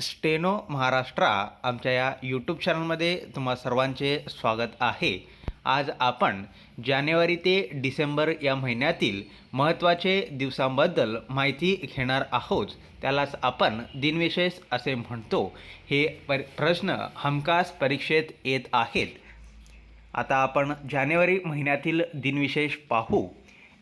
Steno Maharashtra आमच्या या YouTube चॅनलमध्ये तुम्हा सर्वांचे स्वागत आहे. आज आपण जानेवारी ते डिसेंबर या महिन्यातील महत्त्वाचे दिवसांबद्दल माहिती घेणार आहोत. त्यालाच आपण दिनविशेष असे म्हणतो. हे पर प्रश्न हमखास परीक्षेत येत आहेत. आता आपण जानेवारी महिन्यातील दिनविशेष पाहू.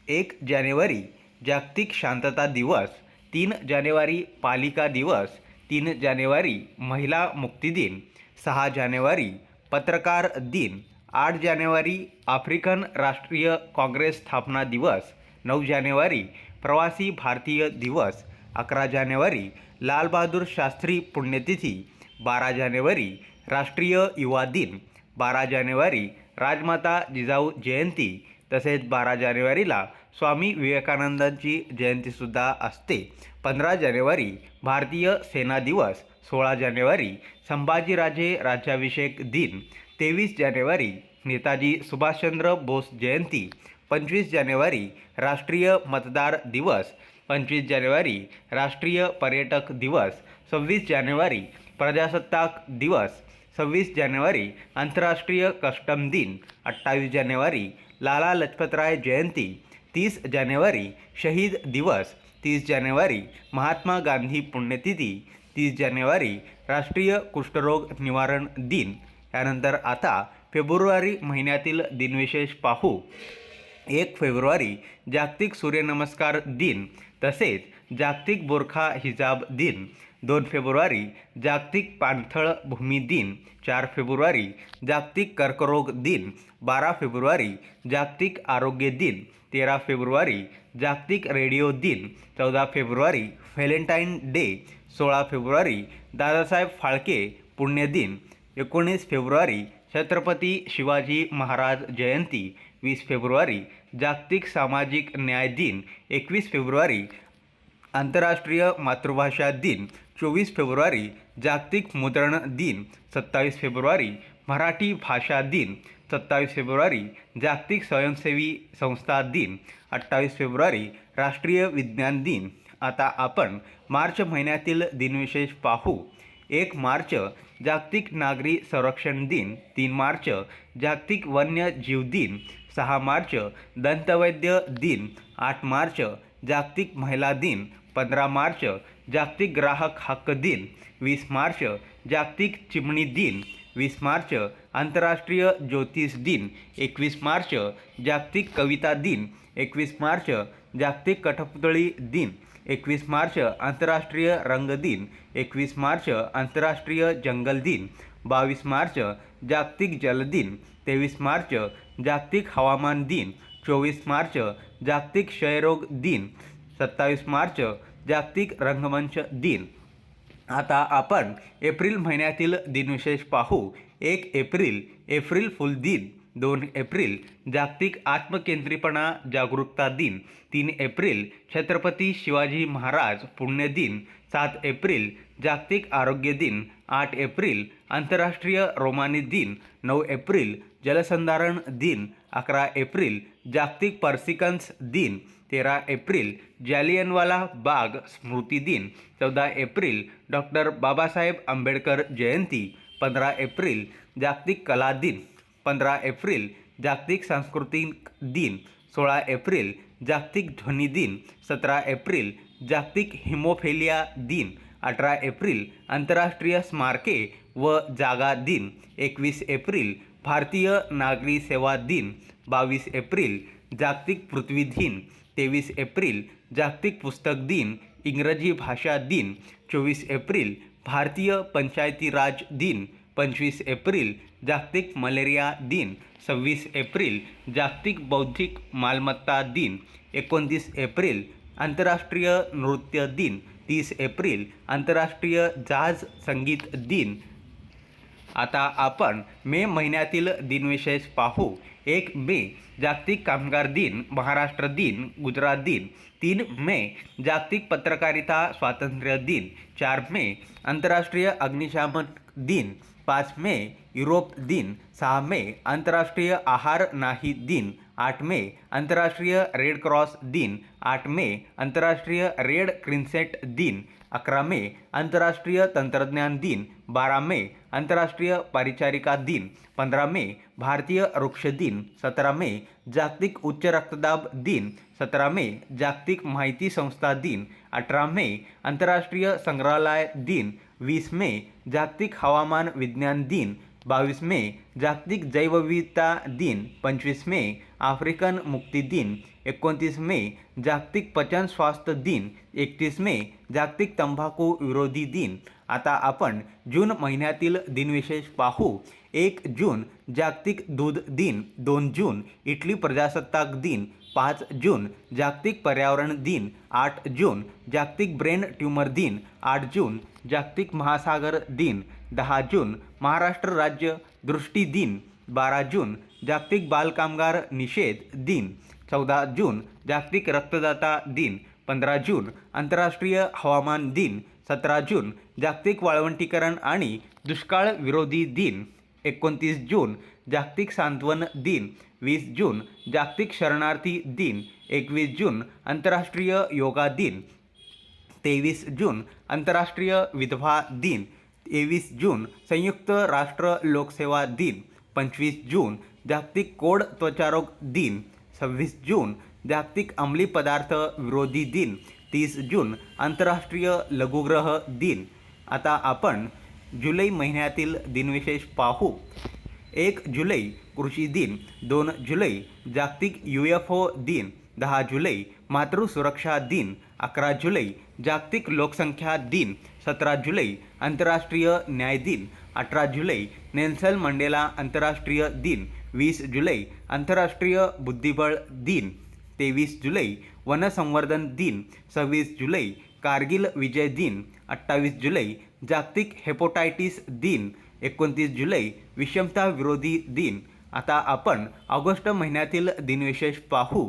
एक जानेवारी जागतिक शांतता दिवस तीन जानेवारी पालिका दिवस तीन जानेवारी महिला मुक्ती दिन सहा जानेवारी पत्रकार दिन आठ जानेवारी आफ्रिकन राष्ट्रीय काँग्रेस स्थापना दिवस नऊ जानेवारी प्रवासी भारतीय दिवस अकरा जानेवारी लालबहादूर शास्त्री पुण्यतिथी बारा जानेवारी राष्ट्रीय युवा दिन बारा जानेवारी राजमाता जिजाऊ जयंती तसेच बारा जानेवारीला स्वामी विवेकानंदांची जयंतीसुद्धा असते. पंधरा जानेवारी भारतीय सेना दिवस सोळा जानेवारी संभाजीराजे राज्याभिषेक दिन तेवीस जानेवारी नेताजी सुभाषचंद्र बोस जयंती पंचवीस जानेवारी राष्ट्रीय मतदार दिवस पंचवीस जानेवारी राष्ट्रीय पर्यटक दिवस सव्वीस जानेवारी प्रजासत्ताक दिवस सव्वीस जानेवारी आंतरराष्ट्रीय कस्टम दिन अठ्ठावीस जानेवारी लाला लजपतराय जयंती तीस जानेवारी शहीद दिवस तीस जानेवारी महात्मा गांधी पुण्यतिथी तीस जानेवारी राष्ट्रीय कुष्ठरोग निवारण दिन. यानंतर आता फेब्रुवारी महिन्यातील दिनविशेष पाहू. एक फेब्रुवारी जागतिक सूर्यनमस्कार दिन तसेच जागतिक बोरखा हिजाब दिन. दोन फेब्रुवारी जागतिक पाणथळ भूमी दिन. चार फेब्रुवारी जागतिक कर्करोग दिन. बारा फेब्रुवारी जागतिक आरोग्य दिन. तेरा फेब्रुवारी जागतिक रेडिओ दिन चौदा फेब्रुवारी व्हॅलेंटाईन डे सोळा फेब्रुवारी दादासाहेब फाळके पुण्यदिन एकोणीस फेब्रुवारी छत्रपती शिवाजी महाराज जयंती वीस फेब्रुवारी जागतिक सामाजिक न्याय दिन एकवीस फेब्रुवारी आंतरराष्ट्रीय मातृभाषा दिन चोवीस फेब्रुवारी जागतिक मुद्रण दिन सत्तावीस फेब्रुवारी मराठी भाषा दिन सत्तावीस फेब्रुवारी जागतिक स्वयंसेवी संस्था दिन अठ्ठावीस फेब्रुवारी राष्ट्रीय विज्ञान दिन. आता आपण मार्च महिन्यातील दिनविशेष पाहू. एक मार्च जागतिक नागरी संरक्षण दिन. तीन मार्च जागतिक वन्य जीव दिन. सहा मार्च दंतवैद्य दिन. आठ मार्च जागतिक महिला दिन. पंधरा मार्च जागतिक ग्राहक हक्क दिन. वीस मार्च जागतिक चिमणी दिन. वीस मार्च आंतरराष्ट्रीय ज्योतिष दिन. एकवीस मार्च जागतिक कविता दिन. एकवीस मार्च जागतिक कठपुतळी दिन. एकवीस मार्च आंतरराष्ट्रीय रंग दिन. एकवीस मार्च आंतरराष्ट्रीय जंगल दिन. बावीस मार्च जागतिक जल दिन. तेवीस मार्च जागतिक हवामान दिन. चोवीस मार्च जागतिक क्षयरोग दिन. सत्तावीस मार्च जागतिक रंगमंच दिन. आता आपण एप्रिल महिन्यातील दिनविशेष पाहू. एक एप्रिल एप्रिल फुल दिन. दोन एप्रिल जागतिक आत्मकेंद्रीपणा जागरूकता दिन. तीन एप्रिल छत्रपती शिवाजी महाराज पुण्यदिन सात एप्रिल जागतिक आरोग्य दिन. आठ एप्रिल आंतरराष्ट्रीय रोमानी दिन. नऊ एप्रिल जलसंधारण दिन. अकरा एप्रिल जागतिक पर्सिकन्स दिन तेरा एप्रिल जॅलियनवाला बाग स्मृती दिन चौदा एप्रिल डॉक्टर बाबासाहेब आंबेडकर जयंती पंधरा एप्रिल जागतिक कला दिन पंधरा एप्रिल जागतिक सांस्कृतिक दिन सोळा एप्रिल जागतिक ध्वनी दिन सतरा एप्रिल जागतिक हिमोफेलिया दिन अठरा एप्रिल आंतरराष्ट्रीय स्मारके व जागा दिन एकवीस एप्रिल भारतीय नागरी सेवा दिन बावीस एप्रिल जागतिक पृथ्वी दिन तेवीस एप्रिल जागतिक पुस्तक दिन इंग्रजी भाषा दिन चोवीस एप्रिल भारतीय पंचायती राज दिन पंचवीस एप्रिल जागतिक मलेरिया दिन सव्वीस एप्रिल जागतिक बौद्धिक मालमत्ता दिन एकोणतीस एप्रिल आंतरराष्ट्रीय नृत्य दिन तीस एप्रिल आंतरराष्ट्रीय जाज संगीत दिन आता आपण मे महिन्यातील दिनविशेष पाहू. एक मे जागतिक कामगार दिन महाराष्ट्र दिन गुजरात दिन तीन मे जागतिक पत्रकारिता स्वातंत्र्य दिन चार मे आंतरराष्ट्रीय अग्निशामक दिन पाच मे युरोप दिन सहा मे आंतरराष्ट्रीय आहार नाही दिन आठ मे आंतरराष्ट्रीय रेड क्रॉस दिन आठ मे आंतरराष्ट्रीय रेड क्रिन्सेट दिन अकरा मे, आंतरराष्ट्रीय तंत्रज्ञान दिन. बारा मे, आंतरराष्ट्रीय परिचारिका दिन. पंधरा मे, भारतीय वृक्ष दिन. सतरा मे, जागतिक उच्च रक्तदाब दिन. सतरा मे, जागतिक माहिती संस्था दिन. अठरा मे, आंतरराष्ट्रीय संग्रहालय दिन. वीस मे, जागतिक हवामान विज्ञान दिन. बावीस मे, जागतिक जैवविविधता दिन. पंचवीस मे, आफ्रिकन मुक्ती दिन. एकोणतीस मे जागतिक पचन स्वास्थ्य दिन. एकतीस मे जागतिक तंबाखू विरोधी दिन. आता आपण जून महिन्यातील दिनविशेष पाहू. एक जून जागतिक दूध दिन. दोन जून इटली प्रजासत्ताक दिन. पाच जून जागतिक पर्यावरण दिन. आठ जून जागतिक ब्रेन ट्यूमर दिन. आठ जून जागतिक महासागर दिन. दहा जून महाराष्ट्र राज्य दृष्टी दिन. बारा जून जागतिक बालकामगार निषेध दिन. चौदा जून जागतिक रक्तदाता दिन पंधरा जून आंतरराष्ट्रीय हवामान दिन सतरा जून जागतिक वाळवंटीकरण आणि दुष्काळ विरोधी दिन एकोणतीस जून जागतिक सांत्वन दिन वीस जून जागतिक शरणार्थी दिन एकवीस जून आंतरराष्ट्रीय योगा दिन तेवीस जून आंतरराष्ट्रीय विधवा दिन तेवीस जून संयुक्त राष्ट्र लोकसेवा दिन पंचवीस जून जागतिक कोड त्वचारोग दिन सव्वीस जून जागतिक अंमली पदार्थ विरोधी दिन तीस जून आंतरराष्ट्रीय लघुग्रह दिन. आता आपण जुलै महिन्यातील दिनविशेष पाहू. एक जुलै कृषी दिन दोन जुलै जागतिक यू एफ ओ दिन दहा जुलै मातृसुरक्षा दिन अकरा जुलै जागतिक लोकसंख्या दिन सतरा जुलै आंतरराष्ट्रीय न्याय दिन अठरा जुलै नेल्सन मंडेला आंतरराष्ट्रीय दिन वीस जुलै आंतरराष्ट्रीय बुद्धिबळ दिन तेवीस जुलै वनसंवर्धन दिन सव्वीस जुलै कारगिल विजय दिन अठ्ठावीस जुलै जागतिक हेपोटायटिस दिन एकोणतीस जुलै विषमता विरोधी दिन. आता आपण ऑगस्ट महिन्यातील दिनविशेष पाहू.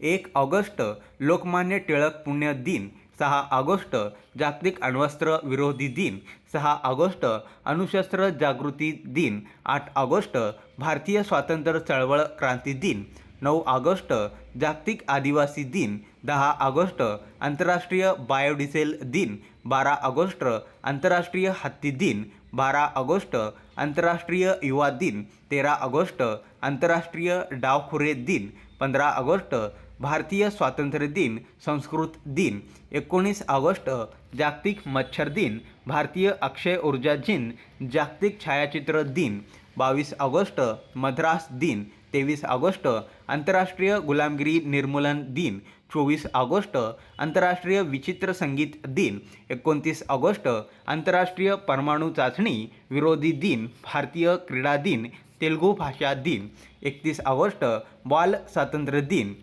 एक ऑगस्ट लोकमान्य टिळक पुण्य दिन. सहा ऑगस्ट जागतिक अण्वस्त्र विरोधी दिन. सहा ऑगस्ट अणुशस्त्र जागृती दिन. आठ ऑगस्ट भारतीय स्वातंत्र्य चळवळ क्रांती दिन. नऊ ऑगस्ट जागतिक आदिवासी दिन. दहा ऑगस्ट आंतरराष्ट्रीय बायोडिझेल दिन. बारा ऑगस्ट आंतरराष्ट्रीय हत्ती दिन. बारा ऑगस्ट आंतरराष्ट्रीय युवा दिन. तेरा ऑगस्ट आंतरराष्ट्रीय डावखुरे दिन. पंधरा ऑगस्ट भारतीय स्वातंत्र्य दिन संस्कृत दिन एकोणीस ऑगस्ट जागतिक मच्छर दिन भारतीय अक्षय ऊर्जा दिन जागतिक छायाचित्र दिन बावीस ऑगस्ट मद्रास दिन तेवीस ऑगस्ट आंतरराष्ट्रीय गुलामगिरी निर्मूलन दिन चोवीस ऑगस्ट आंतरराष्ट्रीय विचित्र संगीत दिन एकोणतीस ऑगस्ट आंतरराष्ट्रीय परमाणू चाचणी विरोधी दिन भारतीय क्रीडा दिन तेलुगू भाषा दिन एकतीस ऑगस्ट बाल स्वातंत्र्य दिन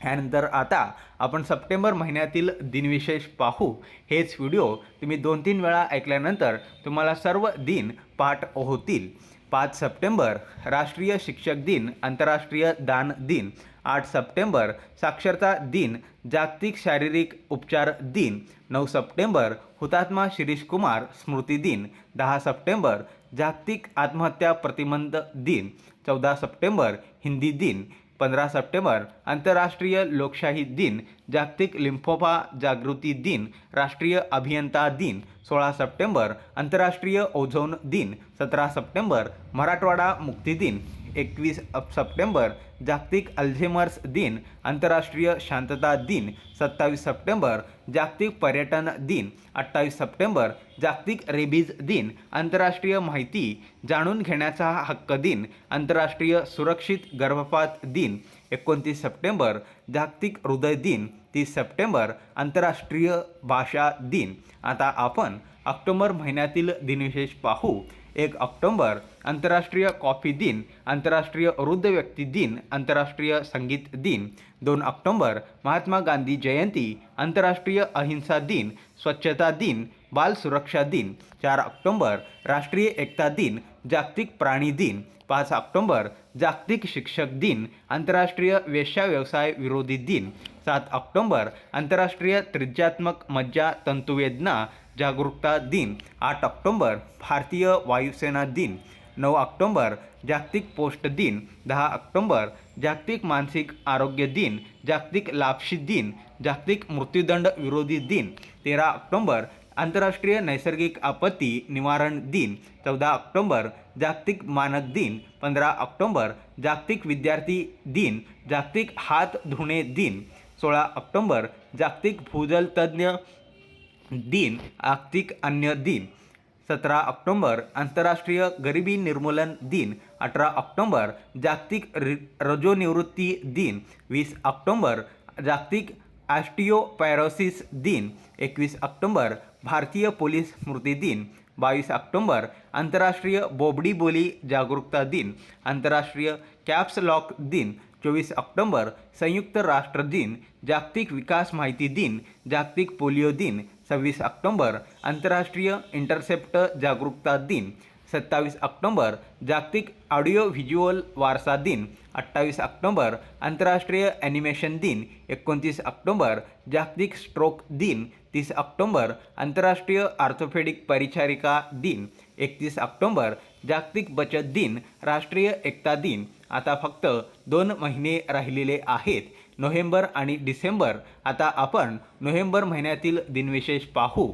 ह्यानंतर आता आपण सप्टेंबर महिन्यातील दिनविशेष पाहू. हेच व्हिडिओ तुम्ही दोन तीन वेळा ऐकल्यानंतर तुम्हाला सर्व दिन पाठ होतील. पाच सप्टेंबर राष्ट्रीय शिक्षक दिन आंतरराष्ट्रीय दान दिन. आठ सप्टेंबर साक्षरता दिन जागतिक शारीरिक उपचार दिन. नऊ सप्टेंबर हुतात्मा शिरीष कुमार स्मृती दिन. दहा सप्टेंबर जागतिक आत्महत्या प्रतिबंध दिन. चौदा सप्टेंबर हिंदी दिन. पंधरा सप्टेंबर आंतरराष्ट्रीय लोकशाही दिन जागतिक लिम्फोफा जागृती दिन राष्ट्रीय अभियंता दिन सोळा सप्टेंबर आंतरराष्ट्रीय ओझोन दिन सतरा सप्टेंबर मराठवाडा मुक्ती दिन. एकवीस सप्टेंबर जागतिक अल्झेमर्स दिन आंतरराष्ट्रीय शांतता दिन सत्तावीस सप्टेंबर जागतिक पर्यटन दिन अठ्ठावीस सप्टेंबर जागतिक रेबीज दिन आंतरराष्ट्रीय माहिती जाणून घेण्याचा हक्क दिन आंतरराष्ट्रीय सुरक्षित गर्भपात दिन एकोणतीस सप्टेंबर जागतिक हृदय दिन तीस सप्टेंबर आंतरराष्ट्रीय भाषा दिन. आता आपण ऑक्टोबर महिन्यातील दिनविशेष पाहू. एक ऑक्टोंबर आंतरराष्ट्रीय कॉफी दिन आंतरराष्ट्रीय वृद्ध व्यक्ती दिन आंतरराष्ट्रीय संगीत दिन. दोन ऑक्टोंबर महात्मा गांधी जयंती आंतरराष्ट्रीय अहिंसा दिन स्वच्छता दिन बाल सुरक्षा दिन. चार ऑक्टोंबर राष्ट्रीय एकता दिन जागतिक प्राणी दिन. पाच ऑक्टोंबर जागतिक शिक्षक दिन आंतरराष्ट्रीय वेश्या व्यवसाय विरोधी दिन. सात ऑक्टोंबर आंतरराष्ट्रीय त्रिज्यात्मक मज्जा तंतुवेदना जागरूकता दिन आठ ऑक्टोंबर भारतीय वायुसेना दिन नऊ ऑक्टोंबर जागतिक पोस्ट दिन दहा ऑक्टोंबर जागतिक मानसिक आरोग्य दिन जागतिक लापशी दिन जागतिक मृत्यूदंड विरोधी दिन तेरा ऑक्टोंबर आंतरराष्ट्रीय नैसर्गिक आपत्ती निवारण दिन चौदा ऑक्टोंबर जागतिक मानक दिन पंधरा ऑक्टोंबर जागतिक विद्यार्थी दिन जागतिक हात धुणे दिन सोळा ऑक्टोंबर जागतिक भूजल तज्ज्ञ दिन जागतिक अन्य दिन. सतरा ऑक्टोंबर आंतरराष्ट्रीय गरिबी निर्मूलन दिन. अठरा ऑक्टोंबर जागतिक रि रजोनिवृत्ती दिन. वीस ऑक्टोंबर जागतिक ॲस्टिओपॅरोसिस दिन. एकवीस ऑक्टोंबर भारतीय पोलीस स्मृती दिन. बावीस ऑक्टोंबर आंतरराष्ट्रीय बोबडी बोली जागरूकता दिन. आंतरराष्ट्रीय कॅप्स लॉक दिन. चोवीस ऑक्टोंबर संयुक्त राष्ट्र दिन जागतिक विकास माहिती दिन जागतिक पोलिओ दिन सव्वीस ऑक्टोंबर आंतरराष्ट्रीय इंटरसेप्ट जागरूकता दिन सत्तावीस ऑक्टोंबर जागतिक ऑडिओ व्हिज्युअल वारसा दिन अठ्ठावीस ऑक्टोंबर आंतरराष्ट्रीय ॲनिमेशन दिन एकोणतीस ऑक्टोंबर जागतिक स्ट्रोक दिन तीस ऑक्टोंबर आंतरराष्ट्रीय आर्थोपेडिक परिचारिका दिन एकतीस ऑक्टोंबर जागतिक बचत दिन राष्ट्रीय एकता दिन. आता फक्त दोन महिने राहिलेले आहेत नोव्हेंबर आणि डिसेंबर. आता आपण नोव्हेंबर महिन्यातील दिनविशेष पाहू.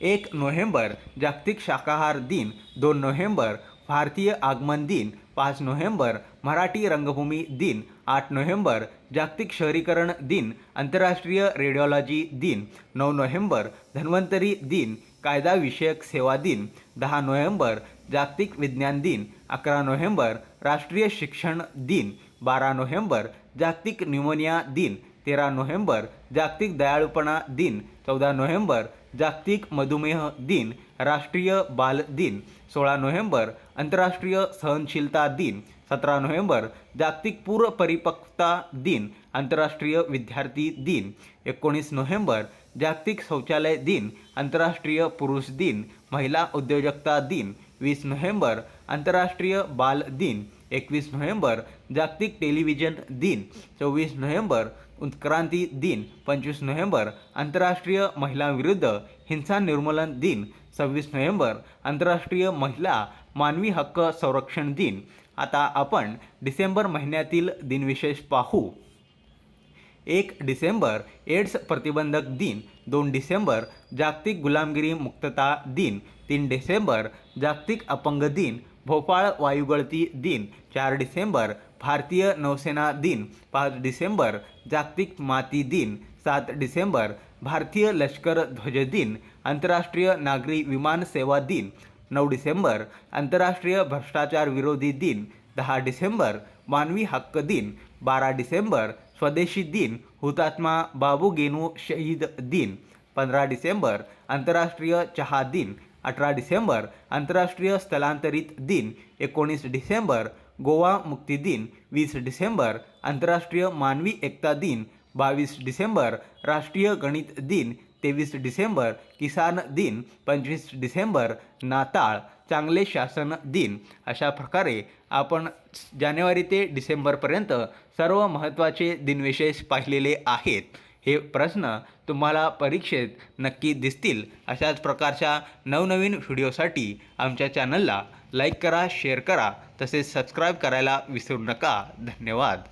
एक नोव्हेंबर जागतिक शाकाहार दिन. दोन नोव्हेंबर भारतीय आगमन दिन. पाच नोव्हेंबर मराठी रंगभूमी दिन. आठ नोव्हेंबर जागतिक शहरीकरण दिन. आंतरराष्ट्रीय रेडिओलॉजी दिन. नऊ नोव्हेंबर धन्वंतरी दिन. कायदाविषयक सेवा दिन दहा नोव्हेंबर जागतिक विज्ञान दिन अकरा नोव्हेंबर राष्ट्रीय शिक्षण दिन बारा नोव्हेंबर जागतिक न्यूमोनिया दिन तेरा नोव्हेंबर जागतिक दयाळूपणा दिन चौदा नोव्हेंबर जागतिक मधुमेह दिन राष्ट्रीय बाल दिन सोळा नोव्हेंबर आंतरराष्ट्रीय सहनशीलता दिन सतरा नोव्हेंबर जागतिक पूर्व परिपक्वता दिन आंतरराष्ट्रीय विद्यार्थी दिन एकोणीस नोव्हेंबर जागतिक शौचालय दिन आंतरराष्ट्रीय पुरुष दिन महिला उद्योजकता दिन वीस नोव्हेंबर आंतरराष्ट्रीय बाल दिन एकवीस नोव्हेंबर जागतिक टेलिव्हिजन दिन चोवीस नोव्हेंबर उत्क्रांती दिन पंचवीस नोव्हेंबर आंतरराष्ट्रीय महिलांविरुद्ध हिंसा निर्मूलन दिन सव्वीस नोव्हेंबर आंतरराष्ट्रीय महिला मानवी हक्क संरक्षण दिन. आता आपण डिसेंबर महिन्यातील दिनविशेष पाहू. एक डिसेंबर एड्स प्रतिबंधक दिन. दोन डिसेंबर जागतिक गुलामगिरी मुक्तता दिन. तीन डिसेंबर जागतिक अपंग दिन. भोपाळ वायुगळती दिन. चार डिसेंबर भारतीय नौसेना दिन. पाच डिसेंबर जागतिक माती दिन. सात डिसेंबर भारतीय लष्कर ध्वज दिन. आंतरराष्ट्रीय नागरी विमान सेवा दिन. नऊ डिसेंबर आंतरराष्ट्रीय भ्रष्टाचार विरोधी दिन. दहा डिसेंबर मानवी हक्क दिन. बारा डिसेंबर स्वदेशी दिन हुतात्मा बाबू गेनू शहीद दिन पंधरा डिसेंबर आंतरराष्ट्रीय चहा दिन अठरा डिसेंबर आंतरराष्ट्रीय स्थलांतरित दिन एकोणीस डिसेंबर गोवा मुक्ती दिन वीस डिसेंबर आंतरराष्ट्रीय मानवी एकता दिन बावीस डिसेंबर राष्ट्रीय गणित दिन तेवीस डिसेंबर किसान दिन पंचवीस डिसेंबर नाताळ चांगले शासन दिन अशा प्रकारे आपण जानेवारी ते डिसेंबरपर्यंत सर्व महत्त्वाचे दिनविशेष पाहिलेले आहेत. हे प्रश्न तुम्हाला परीक्षेत नक्की दिसतील. अशाच प्रकारच्या नवनवीन व्हिडिओसाठी आमच्या चॅनलला लाईक करा शेअर करा तसेच सबस्क्राईब करायला विसरू नका. धन्यवाद.